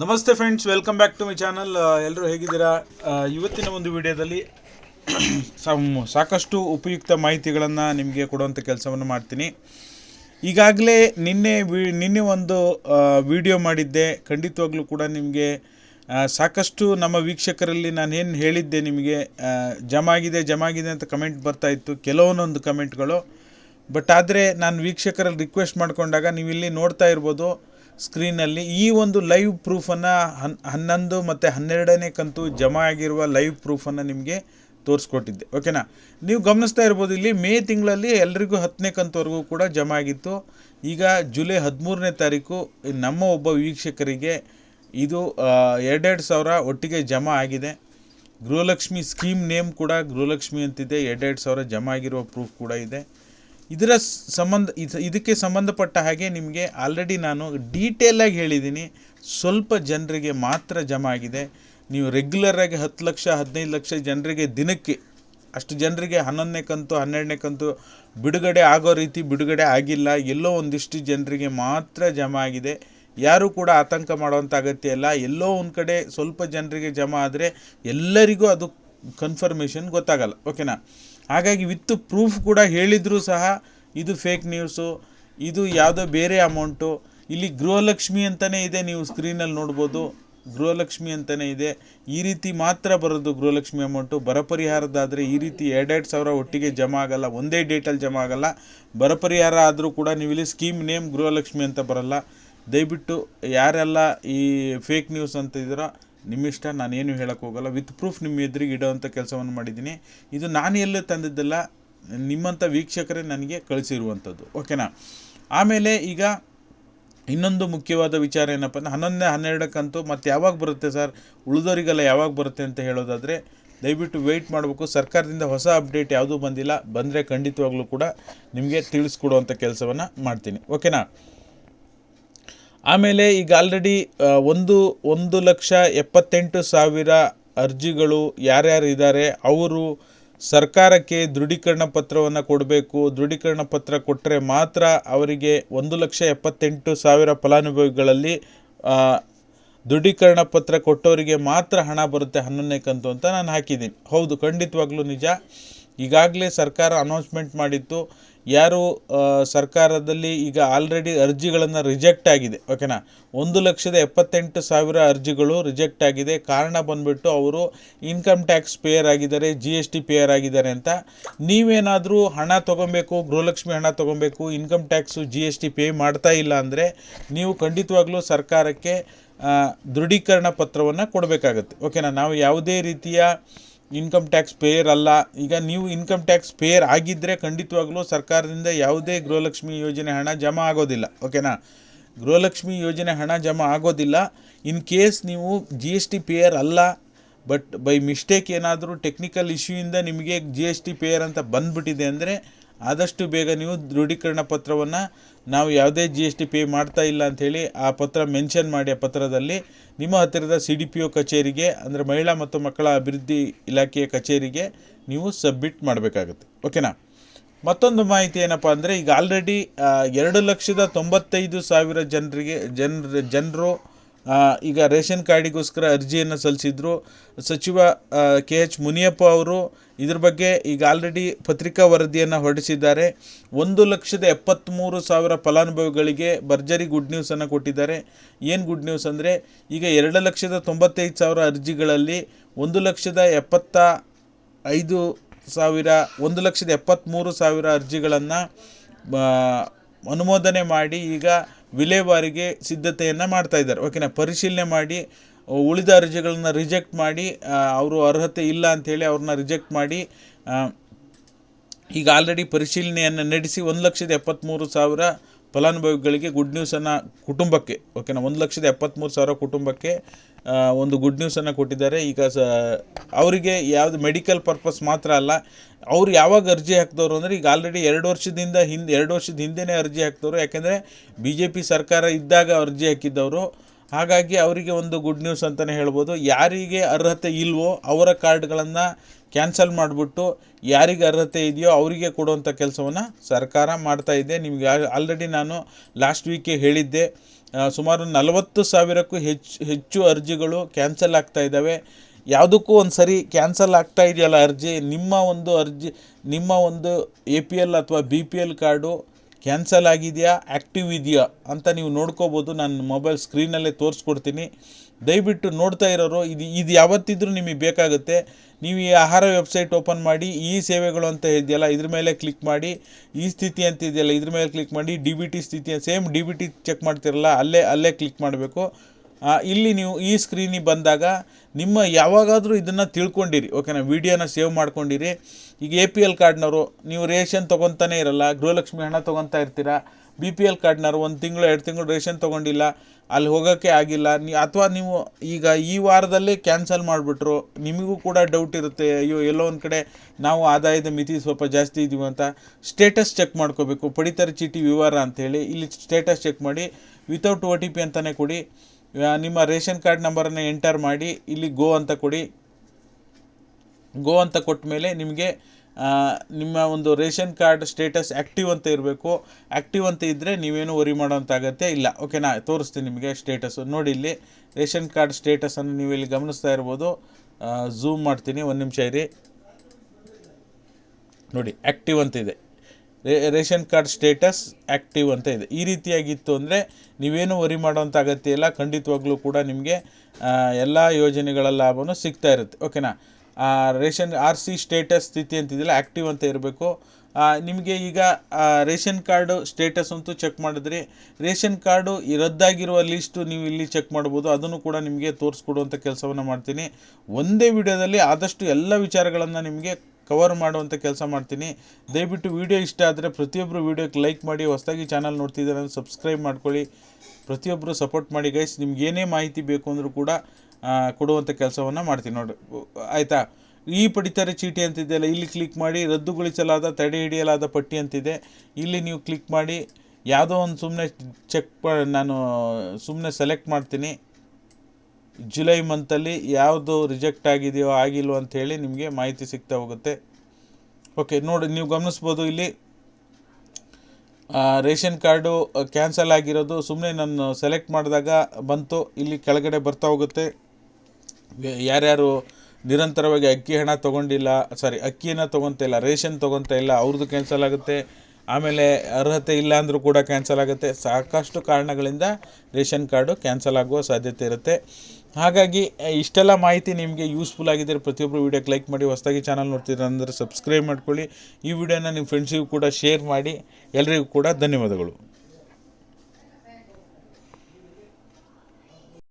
ನಮಸ್ತೆ friends welcome back to my channel ಎಲ್ಲರೂ ಹೇಗಿದ್ದೀರಾ? ಇವತ್ತಿನ ಒಂದು ವಿಡಿಯೋದಲ್ಲಿ ಸಾಕಷ್ಟು ಉಪಯುಕ್ತ ಮಾಹಿತಿಗಳನ್ನು ನಿಮಗೆ ಕೊಡುವಂಥ ಕೆಲಸವನ್ನು ಮಾಡ್ತೀನಿ. ಈಗಾಗಲೇ ನಿನ್ನೆ ವಿ, ನಿನ್ನೆ ಒಂದು ವಿಡಿಯೋ ಮಾಡಿದ್ದೆ. ಖಂಡಿತವಾಗ್ಲೂ ಕೂಡ ನಿಮಗೆ ಸಾಕಷ್ಟು ನಮ್ಮ ವೀಕ್ಷಕರಲ್ಲಿ ನಾನು ಏನು ಹೇಳಿದ್ದೆ ನಿಮಗೆ ಜಮಾಗಿದೆ ಜಮಾ ಆಗಿದೆ ಜಮಾ ಆಗಿದೆ ಅಂತ ಕಮೆಂಟ್ ಬರ್ತಾ ಇತ್ತು, ಕೆಲವೊಂದೊಂದು ಕಮೆಂಟ್ಗಳು ಬಟ್ ಆದರೆ ನಾನು ವೀಕ್ಷಕರಲ್ಲಿ ರಿಕ್ವೆಸ್ಟ್ ಮಾಡಿಕೊಂಡಾಗ ನೀವು ಇಲ್ಲಿ ನೋಡ್ತಾ ಇರ್ಬೋದು. ಸ್ಕ್ರೀನಲ್ಲಿ ಈ ಒಂದು ಲೈವ್ ಪ್ರೂಫನ್ನು ಹನ್, ಹನ್ನೊಂದು ಮತ್ತು ಹನ್ನೆರಡನೇ ಕಂತು ಜಮಾ ಆಗಿರುವ ಲೈವ್ ಪ್ರೂಫನ್ನು ನಿಮಗೆ ತೋರಿಸ್ಕೊಟ್ಟಿದ್ದೆ. ಓಕೆನಾ? ನೀವು ಗಮನಿಸ್ತಾ ಇರ್ಬೋದು, ಇಲ್ಲಿ ಮೇ ತಿಂಗಳಲ್ಲಿ ಎಲ್ರಿಗೂ ಹತ್ತನೇ ಕಂತುವರೆಗೂ ಕೂಡ ಜಮಾ ಆಗಿತ್ತು. ಈಗ ಜುಲೈ ಹದಿಮೂರನೇ ತಾರೀಕು ನಮ್ಮ ಒಬ್ಬ ವೀಕ್ಷಕರಿಗೆ ಇದು ಎರಡೆರಡು ಸಾವಿರ ಒಟ್ಟಿಗೆ ಜಮಾ ಆಗಿದೆ. ಗೃಹಲಕ್ಷ್ಮಿ ಸ್ಕೀಮ್ ನೇಮ್ ಕೂಡ ಗೃಹಲಕ್ಷ್ಮಿ ಅಂತಿದೆ. ಎರಡೆರಡು ಸಾವಿರ ಜಮಾ ಆಗಿರುವ ಪ್ರೂಫ್ ಕೂಡ ಇದೆ. ಇದರ ಸಂಬಂಧ, ಇದ್- ಇದಕ್ಕೆ ಸಂಬಂಧಪಟ್ಟ ಹಾಗೆ ನಿಮಗೆ ಆಲ್ರೆಡಿ ನಾನು ಡೀಟೇಲಾಗಿ ಹೇಳಿದ್ದೀನಿ ಸ್ವಲ್ಪ ಜನರಿಗೆ ಮಾತ್ರ ಜಮಾ ಆಗಿದೆ. ನೀವು ರೆಗ್ಯುಲರಾಗಿ ಹತ್ತು ಲಕ್ಷ, ಹದಿನೈದು ಲಕ್ಷ ಜನರಿಗೆ ದಿನಕ್ಕೆ, ಅಷ್ಟು ಜನರಿಗೆ ಹನ್ನೊಂದನೇ ಕಂತು, ಹನ್ನೆರಡನೇ ಕಂತು ಬಿಡುಗಡೆ ಆಗೋ ರೀತಿ ಬಿಡುಗಡೆ ಆಗಿಲ್ಲ. ಎಲ್ಲೋ ಒಂದಿಷ್ಟು ಜನರಿಗೆ ಮಾತ್ರ ಜಮಾ ಆಗಿದೆ. ಯಾರೂ ಕೂಡ ಆತಂಕ ಮಾಡುವಂಥ ಅಗತ್ಯ ಇಲ್ಲ. ಎಲ್ಲೋ ಒಂದು ಕಡೆ ಸ್ವಲ್ಪ ಜನರಿಗೆ ಜಮಾ ಆದರೆ ಎಲ್ಲರಿಗೂ ಅದು ಕನ್ಫರ್ಮೇಷನ್ ಗೊತ್ತಾಗಲ್ಲ. ಓಕೆನಾ ಹಾಗಾಗಿ ವಿತ್ ಪ್ರೂಫ್ ಕೂಡ ಹೇಳಿದರೂ ಸಹ ಇದು ಫೇಕ್ ನ್ಯೂಸು ಇದು ಯಾವುದೋ ಬೇರೆ ಅಮೌಂಟು ಇಲ್ಲಿ ಗೃಹಲಕ್ಷ್ಮಿ ಅಂತಲೇ ಇದೆ, ನೀವು ಸ್ಕ್ರೀನಲ್ಲಿ ನೋಡ್ಬೋದು. ಗೃಹಲಕ್ಷ್ಮಿ ಅಂತಲೇ ಇದೆ. ಈ ರೀತಿ ಮಾತ್ರ ಬರೋದು ಗೃಹಲಕ್ಷ್ಮಿ ಅಮೌಂಟು ಬರ ಪರಿಹಾರದಾದರೆ ಈ ರೀತಿ ಎರಡೆರಡು ಸಾವಿರ ಒಟ್ಟಿಗೆ ಜಮಾ ಆಗಲ್ಲ, ಒಂದೇ ಡೇಟಲ್ಲಿ ಜಮಾ ಆಗಲ್ಲ. ಬರ ಪರಿಹಾರ ಆದರೂ ಕೂಡ ನೀವು ಇಲ್ಲಿ ಸ್ಕೀಮ್ ನೇಮ್ ಗೃಹಲಕ್ಷ್ಮಿ ಅಂತ ಬರಲ್ಲ. ದಯವಿಟ್ಟು ಯಾರೆಲ್ಲ ಈ ಫೇಕ್ ನ್ಯೂಸ್ ಅಂತ ಇದ್ದೀರೋ ನಿಮ್ಮಿಷ್ಟ ನಾನೇನು ಹೇಳಕ್ಕೆ ಹೋಗಲ್ಲ. ವಿತ್ ಪ್ರೂಫ್ ನಿಮ್ಮ ಎದುರಿಗೆ ಇಡೋವಂಥ ಕೆಲಸವನ್ನು ಮಾಡಿದ್ದೀನಿ. ಇದು ನಾನು ಎಲ್ಲೂ ತಂದಿದ್ದಲ್ಲ ನಿಮ್ಮಂಥ ವೀಕ್ಷಕರೇ ನನಗೆ ಕಳಿಸಿರುವಂಥದ್ದು. ಓಕೆನಾ ಆಮೇಲೆ ಈಗ ಇನ್ನೊಂದು ಮುಖ್ಯವಾದ ವಿಚಾರ ಏನಪ್ಪ ಅಂದರೆ, ಹನ್ನೊಂದನೇ, ಹನ್ನೆರಡಕ್ಕಂತೂ ಮತ್ತೆ ಯಾವಾಗ ಬರುತ್ತೆ ಸರ್? ಉಳಿದವರಿಗೆಲ್ಲ ಯಾವಾಗ ಬರುತ್ತೆ ಅಂತ ಹೇಳೋದಾದರೆ, ದಯವಿಟ್ಟು ವೆಯ್ಟ್ ಮಾಡಬೇಕು. ಸರ್ಕಾರದಿಂದ ಹೊಸ ಅಪ್ಡೇಟ್ ಯಾವುದೂ ಬಂದಿಲ್ಲ. ಬಂದರೆ ಖಂಡಿತವಾಗ್ಲೂ ಕೂಡ ನಿಮಗೆ ತಿಳಿಸ್ಕೊಡುವಂಥ ಕೆಲಸವನ್ನು ಮಾಡ್ತೀನಿ. ಓಕೆನಾ ಆಮೇಲೆ ಈಗ ಆಲ್ರೆಡಿ ಒಂದು ಒಂದು ಲಕ್ಷ ಎಪ್ಪತ್ತೆಂಟು ಸಾವಿರ ಅರ್ಜಿಗಳು ಯಾರ್ಯಾರು ಇದ್ದಾರೆ ಅವರು ಸರ್ಕಾರಕ್ಕೆ ದೃಢೀಕರಣ ಪತ್ರವನ್ನು ಕೊಡಬೇಕು. ದೃಢೀಕರಣ ಪತ್ರ ಕೊಟ್ಟರೆ ಮಾತ್ರ ಅವರಿಗೆ ಒಂದು ಲಕ್ಷ ಎಪ್ಪತ್ತೆಂಟು ಸಾವಿರ ಫಲಾನುಭವಿಗಳಲ್ಲಿ ದೃಢೀಕರಣ ಪತ್ರ ಕೊಟ್ಟವರಿಗೆ ಮಾತ್ರ ಹಣ ಬರುತ್ತೆ ಹನ್ನೊಂದನೇ ಕಂತು ಅಂತ ನಾನು ಹಾಕಿದ್ದೀನಿ. ಹೌದು, ಖಂಡಿತವಾಗ್ಲೂ ನಿಜ. ಈಗಾಗಲೇ ಸರ್ಕಾರ ಅನೌನ್ಸ್ಮೆಂಟ್ ಮಾಡಿತ್ತು. ಯಾರು ಸರ್ಕಾರದಲ್ಲಿ ಈಗ ಆಲ್ರೆಡಿ ಅರ್ಜಿಗಳನ್ನು ರಿಜೆಕ್ಟ್ ಆಗಿದೆ ಓಕೆನಾ ಒಂದು ಲಕ್ಷದ ಎಪ್ಪತ್ತೆಂಟು ಸಾವಿರ ಅರ್ಜಿಗಳು ರಿಜೆಕ್ಟ್ ಆಗಿದೆ. ಕಾರಣ ಬಂದ್ಬಿಟ್ಟು ಅವರು ಇನ್ಕಮ್ ಟ್ಯಾಕ್ಸ್ ಪೇಯರ್ ಆಗಿದ್ದಾರೆ ಜಿ ಎಸ್ ಟಿ ಪೇಯರ್ ಆಗಿದ್ದಾರೆ ಅಂತ. ನೀವೇನಾದರೂ ಹಣ ತೊಗೊಬೇಕು, ಗೃಹಲಕ್ಷ್ಮಿ ಹಣ ತೊಗೊಬೇಕು income tax G S T pay ಮಾಡ್ತಾ ಇಲ್ಲ ಅಂದರೆ ನೀವು ಖಂಡಿತವಾಗ್ಲೂ ಸರ್ಕಾರಕ್ಕೆ ದೃಢೀಕರಣ ಪತ್ರವನ್ನು ಕೊಡಬೇಕಾಗತ್ತೆ ಓಕೆನಾ ನಾವು ಯಾವುದೇ ರೀತಿಯ ಇನ್ಕಮ್ ಟ್ಯಾಕ್ಸ್ ಪೇಯರ್ ಅಲ್ಲ. ಈಗ ನೀವು ಇನ್ಕಮ್ ಟ್ಯಾಕ್ಸ್ ಪೇಯರ್ ಆಗಿದ್ದರೆ ಖಂಡಿತವಾಗ್ಲೂ ಸರ್ಕಾರದಿಂದ ಯಾವುದೇ ಗೃಹಲಕ್ಷ್ಮಿ ಯೋಜನೆ ಹಣ ಜಮಾ ಆಗೋದಿಲ್ಲ. ಓಕೆನಾ? ಗೃಹಲಕ್ಷ್ಮಿ ಯೋಜನೆ ಹಣ ಜಮಾ ಆಗೋದಿಲ್ಲ. ಇನ್ ಕೇಸ್ ನೀವು ಜಿ ಎಸ್ ಟಿ ಪೇಯರ್ ಅಲ್ಲ ಬಟ್ ಬೈ ಮಿಸ್ಟೇಕ್ ಏನಾದರೂ ಟೆಕ್ನಿಕಲ್ ಇಶ್ಯೂಯಿಂದ ನಿಮಗೆ ಜಿ ಎಸ್ ಟಿ ಪೇಯರ್ ಅಂತ ಬಂದ್ಬಿಟ್ಟಿದೆ ಅಂದರೆ ಆದಷ್ಟು ಬೇಗ ನೀವು ದೃಢೀಕರಣ ಪತ್ರವನ್ನು ನಾವು ಯಾವುದೇ ಜಿ ಎಸ್ ಟಿ ಪೇ ಮಾಡ್ತಾ ಇಲ್ಲ ಅಂಥೇಳಿ ಆ ಪತ್ರ ಮೆನ್ಷನ್ ಮಾಡಿ ಆ ಪತ್ರದಲ್ಲಿ ನಿಮ್ಮ ಹತ್ತಿರದ ಸಿ ಡಿ ಪಿ ಒ ಕಚೇರಿಗೆ, ಅಂದರೆ ಮಹಿಳಾ ಮತ್ತು ಮಕ್ಕಳ ಅಭಿವೃದ್ಧಿ ಇಲಾಖೆಯ ಕಚೇರಿಗೆ ನೀವು ಸಬ್ಮಿಟ್ ಮಾಡಬೇಕಾಗುತ್ತೆ. ಓಕೆನಾ ಮತ್ತೊಂದು ಮಾಹಿತಿ ಏನಪ್ಪ ಅಂದರೆ ಈಗ ಆಲ್ರೆಡಿ ಎರಡು ಲಕ್ಷದ ತೊಂಬತ್ತೈದು ಸಾವಿರ ಜನರಿಗೆ, ಜನರ, ಜನರು ಈಗ ರೇಷನ್ ಕಾರ್ಡಿಗೋಸ್ಕರ ಅರ್ಜಿಯನ್ನು ಸಲ್ಲಿಸಿದ್ರು. ಸಚಿವ ಕೆ ಎಚ್ ಮುನಿಯಪ್ಪ ಅವರು ಇದ್ರ ಬಗ್ಗೆ ಈಗ ಆಲ್ರೆಡಿ ಪತ್ರಿಕಾ ವರದಿಯನ್ನು ಹೊರಡಿಸಿದ್ದಾರೆ. ಒಂದು ಲಕ್ಷದ ಎಪ್ಪತ್ತ್ಮೂರು ಸಾವಿರ ಫಲಾನುಭವಿಗಳಿಗೆ ಭರ್ಜರಿ ಗುಡ್ ನ್ಯೂಸನ್ನು ಕೊಟ್ಟಿದ್ದಾರೆ. ಏನು ಗುಡ್ ನ್ಯೂಸ್ ಅಂದರೆ, ಈಗ ಎರಡು ಲಕ್ಷದ ತೊಂಬತ್ತೈದು ಸಾವಿರ ಅರ್ಜಿಗಳಲ್ಲಿ ಒಂದು ಲಕ್ಷದ ಎಪ್ಪತ್ತ ಐದು ಸಾವಿರ, ಒಂದು ಲಕ್ಷದ ಎಪ್ಪತ್ತ್ಮೂರು ಸಾವಿರ ಅರ್ಜಿಗಳನ್ನು ಅನುಮೋದನೆ ಮಾಡಿ ಈಗ ವಿಲೇವಾರಿಗೆ ಸಿದ್ಧತೆಯನ್ನು ಮಾಡ್ತಾ ಇದ್ದಾರೆ. ಓಕೆನಾ? ಪರಿಶೀಲನೆ ಮಾಡಿ, ಉಳಿದ ಅರ್ಜಿಗಳನ್ನ ರಿಜೆಕ್ಟ್ ಮಾಡಿ ಅವರು ಅರ್ಹತೆ ಇಲ್ಲ ಅಂಥೇಳಿ ಅವ್ರನ್ನ ರಿಜೆಕ್ಟ್ ಮಾಡಿ ಈಗ ಆಲ್ರೆಡಿ ಪರಿಶೀಲನೆಯನ್ನು ನಡೆಸಿ ಒಂದು ಲಕ್ಷದ ಎಪ್ಪತ್ತ್ಮೂರು ಸಾವಿರ ಫಲಾನುಭವಿಗಳಿಗೆ ಗುಡ್ ನ್ಯೂಸನ್ನು ಕುಟುಂಬಕ್ಕೆ ಓಕೆನಾ ಒಂದು ಲಕ್ಷದ ಎಪ್ಪತ್ತ್ಮೂರು ಸಾವಿರ ಕುಟುಂಬಕ್ಕೆ ಒಂದು ಗುಡ್ ನ್ಯೂಸನ್ನು ಕೊಟ್ಟಿದ್ದಾರೆ. ಈಗ ಸ, ಅವರಿಗೆ ಯಾವುದು ಮೆಡಿಕಲ್ ಪರ್ಪಸ್ ಮಾತ್ರ ಅಲ್ಲ, ಅವ್ರು ಯಾವಾಗ ಅರ್ಜಿ ಹಾಕಿದವರು ಅಂದರೆ ಈಗ ಆಲ್ರೆಡಿ ಎರಡು ವರ್ಷದಿಂದ ಹಿಂದೆ, ಎರಡು ವರ್ಷದ ಹಿಂದೆಯೇ ಅರ್ಜಿ ಹಾಕಿದವರು. ಯಾಕೆಂದರೆ ಬಿ ಜೆ ಪಿ ಸರ್ಕಾರ ಇದ್ದಾಗ ಅರ್ಜಿ ಹಾಕಿದ್ದವರು. ಹಾಗಾಗಿ ಅವರಿಗೆ ಒಂದು ಗುಡ್ ನ್ಯೂಸ್ ಅಂತಲೇ ಹೇಳ್ಬೋದು. ಯಾರಿಗೆ ಅರ್ಹತೆ ಇಲ್ವೋ ಅವರ ಕಾರ್ಡ್ಗಳನ್ನು ಕ್ಯಾನ್ಸಲ್ ಮಾಡಿಬಿಟ್ಟು ಯಾರಿಗೆ ಅರ್ಹತೆ ಇದೆಯೋ ಅವರಿಗೆ ಕೊಡುವಂಥ ಕೆಲಸವನ್ನು ಸರ್ಕಾರ ಮಾಡ್ತಾ ಇದೆ. ನಿಮಗೆ ಆಲ್ರೆಡಿ ನಾನು ಲಾಸ್ಟ್ ವೀಕೆ ಹೇಳಿದ್ದೆ. ಸುಮಾರು ನಲವತ್ತು ಸಾವಿರಕ್ಕೂ ಹೆಚ್ಚು ಹೆಚ್ಚು ಅರ್ಜಿಗಳು ಕ್ಯಾನ್ಸಲ್ ಆಗ್ತಾ ಇದ್ದಾವೆ. ಯಾವುದಕ್ಕೂ ಒಂದು ಸರಿ ಕ್ಯಾನ್ಸಲ್ ಆಗ್ತಾ ಇದೆಯಲ್ಲ ಅರ್ಜಿ, ನಿಮ್ಮ ಒಂದು ಅರ್ಜಿ, ನಿಮ್ಮ ಒಂದು ಎ ಪಿ ಎಲ್ ಅಥವಾ B P L card cancel ಆಗಿದೆಯಾ ಆ್ಯಕ್ಟಿವ್ ಇದೆಯಾ ಅಂತ ನೀವು ನೋಡ್ಕೋಬೋದು. ನಾನು ಮೊಬೈಲ್ ಸ್ಕ್ರೀನಲ್ಲೇ ತೋರಿಸ್ಕೊಡ್ತೀನಿ. ದಯವಿಟ್ಟು ನೋಡ್ತಾ ಇರೋರು, ಇದು ಇದು ಯಾವತ್ತಿದ್ರೂ ನಿಮಗೆ ಬೇಕಾಗುತ್ತೆ. ನೀವು ಈ ಆಹಾರ ವೆಬ್ಸೈಟ್ ಓಪನ್ ಮಾಡಿ, ಈ ಸೇವೆಗಳು ಅಂತ ಇದೆಯಲ್ಲ, ಇದ್ರ ಮೇಲೆ ಕ್ಲಿಕ್ ಮಾಡಿ, ಈ ಸ್ಥಿತಿ ಅಂತ ಇದೆಯಲ್ಲ, ಇದ್ರ ಮೇಲೆ ಕ್ಲಿಕ್ ಮಾಡಿ, ಡಿ ಬಿ ಟಿ ಸ್ಥಿತಿ, same D B T check ಮಾಡ್ತಿರಲ್ಲ, ಅಲ್ಲೇ ಅಲ್ಲೇ ಕ್ಲಿಕ್ ಮಾಡಬೇಕು. ಇಲ್ಲಿ ನೀವು ಈ ಸ್ಕ್ರೀನಿಗೆ ಬಂದಾಗ ನಿಮ್ಮ ಯಾವಾಗಾದರೂ ಇದನ್ನು ತಿಳ್ಕೊಂಡಿರಿ ಓಕೆನಾ ವಿಡಿಯೋನ ಸೇವ್ ಮಾಡ್ಕೊಂಡಿರಿ. ಈಗ ಎ ಪಿ ಎಲ್ ಕಾರ್ಡ್ನವರು ನೀವು ರೇಷನ್ ತೊಗೊತಾನೆ ಇರಲ್ಲ, ಗೃಹಲಕ್ಷ್ಮಿ ಹಣ ತೊಗೊತಾ ಇರ್ತೀರಾ ಬಿ ಪಿ ಎಲ್ ಕಾರ್ಡ್ನವರು ಒಂದು ತಿಂಗಳು, ಎರಡು ತಿಂಗಳು ರೇಷನ್ ತೊಗೊಂಡಿಲ್ಲ, ಅಲ್ಲಿ ಹೋಗೋಕ್ಕೆ ಆಗಿಲ್ಲ, ನೀ ಅಥವಾ ನೀವು ಈಗ ಈ ವಾರದಲ್ಲೇ ಕ್ಯಾನ್ಸಲ್ ಮಾಡಿಬಿಟ್ರು, ನಿಮಗೂ ಕೂಡ ಡೌಟ್ ಇರುತ್ತೆ, ಅಯ್ಯೋ, ಎಲ್ಲೋ ಒಂದು ಕಡೆ ನಾವು ಆದಾಯದ ಮಿತಿ ಸ್ವಲ್ಪ ಜಾಸ್ತಿ ಇದ್ದೀವಿ ಅಂತ. ಸ್ಟೇಟಸ್ ಚೆಕ್ ಮಾಡ್ಕೋಬೇಕು, ಪಡಿತರ ಚೀಟಿ ವಿವರ ಅಂಥೇಳಿ ಇಲ್ಲಿ ಸ್ಟೇಟಸ್ ಚೆಕ್ ಮಾಡಿ ವಿತೌಟ್ ಒ ಟಿ ಪಿ ಅಂತಲೇ ಕೊಡಿ. ನಿಮ್ಮ ರೇಷನ್ ಕಾರ್ಡ್ ನಂಬರನ್ನು ಎಂಟರ್ ಮಾಡಿ, ಇಲ್ಲಿ ಗೋ ಅಂತ ಕೊಡಿ. ಗೋ ಅಂತ ಕೊಟ್ಟ ಮೇಲೆ ನಿಮಗೆ ನಿಮ್ಮ ಒಂದು ರೇಷನ್ ಕಾರ್ಡ್ ಸ್ಟೇಟಸ್ ಆ್ಯಕ್ಟಿವ್ ಅಂತ ಇರಬೇಕು. ಆ್ಯಕ್ಟಿವ್ ಅಂತ ಇದ್ದರೆ ನೀವೇನು ವರಿ ಮಾಡೋಂಥ ಅಗತ್ಯ ಇಲ್ಲ. ಓಕೆನಾ ತೋರಿಸ್ತೀನಿ ನಿಮಗೆ ಸ್ಟೇಟಸ್ಸು ನೋಡಿ ಇಲ್ಲಿ, ರೇಷನ್ ಕಾರ್ಡ್ ಸ್ಟೇಟಸನ್ನು ನೀವು ಇಲ್ಲಿ ಗಮನಿಸ್ತಾ ಇರ್ಬೋದು. ಝೂಮ್ ಮಾಡ್ತೀನಿ, ಒಂದು ನಿಮಿಷ ಇರಿ. ನೋಡಿ ಆ್ಯಕ್ಟಿವ್ ಅಂತ ಇದೆ. ರೇಷನ್ ಕಾರ್ಡ್ ಸ್ಟೇಟಸ್ ಆ್ಯಕ್ಟಿವ್ ಅಂತ ಇದೆ. ಈ ರೀತಿಯಾಗಿತ್ತು ಅಂದರೆ ನೀವೇನು ವರಿ ಮಾಡೋಂಥ ಅಗತ್ಯ ಇಲ್ಲ. ಖಂಡಿತವಾಗ್ಲೂ ಕೂಡ ನಿಮಗೆ ಎಲ್ಲ ಯೋಜನೆಗಳ ಲಾಭವೂ ಸಿಗ್ತಾ ಇರುತ್ತೆ. ಓಕೆನಾ? ರೇಷನ್, ಆರ್ ಸಿ ಸ್ಟೇಟಸ್ ಸ್ಥಿತಿ ಅಂತಿದೆಯಲ್ಲ ಆ್ಯಕ್ಟಿವ್ ಅಂತ ಇರಬೇಕು. ನಿಮಗೆ ಈಗ ರೇಷನ್ ಕಾರ್ಡು ಸ್ಟೇಟಸ್ ಅಂತೂ ಚೆಕ್ ಮಾಡಿದ್ರಿ. ರೇಷನ್ ಕಾರ್ಡು ರದ್ದಾಗಿರುವ ಲಿಸ್ಟು ನೀವು ಇಲ್ಲಿ ಚೆಕ್ ಮಾಡ್ಬೋದು. ಅದನ್ನು ಕೂಡ ನಿಮಗೆ ತೋರಿಸ್ಕೊಡುವಂಥ ಕೆಲಸವನ್ನು ಮಾಡ್ತೀನಿ. ಒಂದೇ ವಿಡಿಯೋದಲ್ಲಿ ಆದಷ್ಟು ಎಲ್ಲ ವಿಚಾರಗಳನ್ನು ನಿಮಗೆ ಕವರ್ ಮಾಡುವಂಥ ಕೆಲಸ ಮಾಡ್ತೀನಿ. ದಯವಿಟ್ಟು ವಿಡಿಯೋ ಇಷ್ಟ ಆದರೆ ಪ್ರತಿಯೊಬ್ಬರು ವೀಡಿಯೋಕ್ಕೆ ಲೈಕ್ ಮಾಡಿ, ಹೊಸದಾಗಿ ಚಾನಲ್ ನೋಡ್ತಿದ್ದಾರೆ ಸಬ್ಸ್ಕ್ರೈಬ್ ಮಾಡ್ಕೊಳ್ಳಿ. ಪ್ರತಿಯೊಬ್ಬರು ಸಪೋರ್ಟ್ ಮಾಡಿ ಗೈಸ್ ನಿಮ್ಗೆ ಏನೇ ಮಾಹಿತಿ ಬೇಕು ಅಂದರೂ ಕೂಡ ಕೊಡುವಂಥ ಕೆಲಸವನ್ನು ಮಾಡ್ತೀನಿ ನೋಡಿ ಆಯಿತಾ? ಈ ಪಡಿತಾರೆ ಚೀಟಿ ಅಂತಿದೆಯಲ್ಲ, ಇಲ್ಲಿ ಕ್ಲಿಕ್ ಮಾಡಿ, ರದ್ದುಗೊಳಿಸಲಾದ, ತಡೆ ಹಿಡಿಯಲಾದ ಪಟ್ಟಿ ಅಂತಿದೆ. ಇಲ್ಲಿ ನೀವು ಕ್ಲಿಕ್ ಮಾಡಿ, ಯಾವುದೋ ಒಂದು ಸುಮ್ಮನೆ ಚೆಕ್ ನಾನು ಸುಮ್ಮನೆ ಸೆಲೆಕ್ಟ್ ಮಾಡ್ತೀನಿ. ಜುಲೈ ಮಂತಲ್ಲಿ ಯಾವುದು ರಿಜೆಕ್ಟ್ ಆಗಿದೆಯೋ ಆಗಿಲ್ವೋ ಅಂಥೇಳಿ ನಿಮಗೆ ಮಾಹಿತಿ ಸಿಗ್ತಾ ಹೋಗುತ್ತೆ. ಓಕೆ, ನೋಡಿ, ನೀವು ಗಮನಿಸ್ಬೋದು ಇಲ್ಲಿ. ರೇಷನ್ ಕಾರ್ಡು ಕ್ಯಾನ್ಸಲ್ ಆಗಿರೋದು ಸುಮ್ಮನೆ ನಾನು ಸೆಲೆಕ್ಟ್ ಮಾಡಿದಾಗ ಬಂತು, ಇಲ್ಲಿ ಕೆಳಗಡೆ ಬರ್ತಾ ಹೋಗುತ್ತೆ. ಯಾರ್ಯಾರು ನಿರಂತರವಾಗಿ ಅಕ್ಕಿ ಹಣ ತೊಗೊಂಡಿಲ್ಲ ಸಾರಿ ಅಕ್ಕಿನ ತೊಗೊತಾ ಇಲ್ಲ, ರೇಷನ್ ತೊಗೊತಾ ಇಲ್ಲ ಅವ್ರದ್ದು ಕ್ಯಾನ್ಸಲ್ ಆಗುತ್ತೆ. ಆಮೇಲೆ ಅರ್ಹತೆ ಇಲ್ಲ ಅಂದರೂ ಕೂಡ ಕ್ಯಾನ್ಸಲ್ ಆಗುತ್ತೆ. ಸಾಕಷ್ಟು ಕಾರಣಗಳಿಂದ ರೇಷನ್ ಕಾರ್ಡು ಕ್ಯಾನ್ಸಲ್ ಆಗುವ ಸಾಧ್ಯತೆ ಇರುತ್ತೆ. ಹಾಗಾಗಿ ಇಷ್ಟೆಲ್ಲ ಮಾಹಿತಿ ನಿಮಗೆ ಯೂಸ್ಫುಲ್ ಆಗಿದ್ದರೆ ಪ್ರತಿಯೊಬ್ಬರು ವೀಡಿಯೋಕ್ಕೆ ಲೈಕ್ ಮಾಡಿ, ಹೊಸದಾಗಿ ಚಾನಲ್ ನೋಡ್ತಿದ್ರೆ ಅಂದರೆ ಸಬ್ಸ್ಕ್ರೈಬ್ ಮಾಡ್ಕೊಳ್ಳಿ. ಈ ವಿಡಿಯೋನ ನಿಮ್ಮ ಫ್ರೆಂಡ್ಸಿಗೂ ಕೂಡ ಶೇರ್ ಮಾಡಿ. ಎಲ್ಲರಿಗೂ ಕೂಡ ಧನ್ಯವಾದಗಳು.